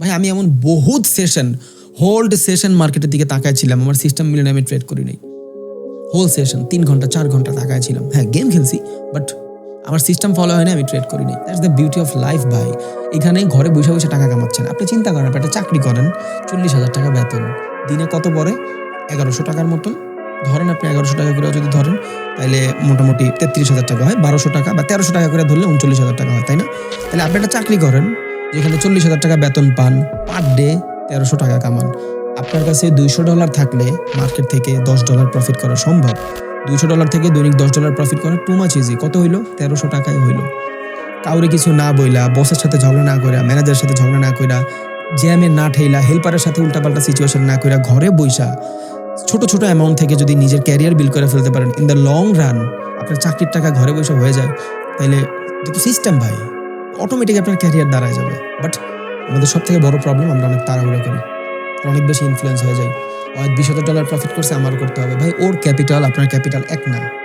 ভাই, আমি এমন বহুত সেশন হোল্ড সেশন মার্কেটের দিকে তাকাইছিলাম আমার সিস্টেম মিলে আমি ট্রেড করি নাই। হোল সেশন তিন ঘণ্টা, চার ঘণ্টা তাকাইছিলাম হ্যাঁ গেম খেলছি বাট আমার সিস্টেম ফলো হয় না আমি ট্রেড করি নাই। That's the beauty of life ভাই। এখানে ঘরে বসে বসে টাকা কামাচ্ছেন। আপনি চিন্তা করেন, আপনি একটা চাকরি করেন, চল্লিশ হাজার টাকা বেতন। দিনে কত পরে এগারোশো টাকার মতন। ধরেন আপনি এগারোশো টাকা করে যদি ধরেন তাহলে মোটামুটি তেত্রিশ হাজার টাকা হয়। বারোশো টাকা বা তেরোশো টাকা করে ধরলে উনচল্লিশ হাজার টাকা হয়, তাই না? তাহলে আপনি একটা চাকরি করেন যেখানে চল্লিশ হাজার টাকা বেতন পান, পার ডে তেরোশো টাকা কামান। আপনার কাছে দুইশো ডলার থাকলে মার্কেট থেকে দশ ডলার প্রফিট করা সম্ভব। দুইশো ডলার থেকে দৈনিক দশ ডলার প্রফিট করা টু মাচ ইজি কত হইল? তেরোশো টাকাই হইল। কাউরে কিছু না বইলা বসের সাথে ঝগড়া না কইরা ম্যানেজারের সাথে ঝগড়া না কইরা জ্যামে না ঠেইলা হেল্পারের সাথে উল্টাপাল্টা সিচুয়েশন না কইরা ঘরে বইসা। ছোট ছোট অ্যামাউন্ট থেকে যদি নিজের ক্যারিয়ার বিল করে ফেলতে পারেন ইন দ্য লং রান আপনার চাকরির টাকা ঘরে বসে হয়ে যায়। তাইলে সিস্টেম ভাই। অটোমেটিক আপনার ক্যারিয়ার দাঁড়ায় যাবে। বাট আমাদের সব থেকে বড় প্রবলেম আমরা অনেক তাড়াহুড়ো করি। অনেক বেশি ইনফ্লুয়েন্স হয়ে যায় হয়তো বিশ হাজার ডলার প্রফিট করছে আমার করতে হবে। ভাই, ওর ক্যাপিটাল আপনার ক্যাপিটাল এক না।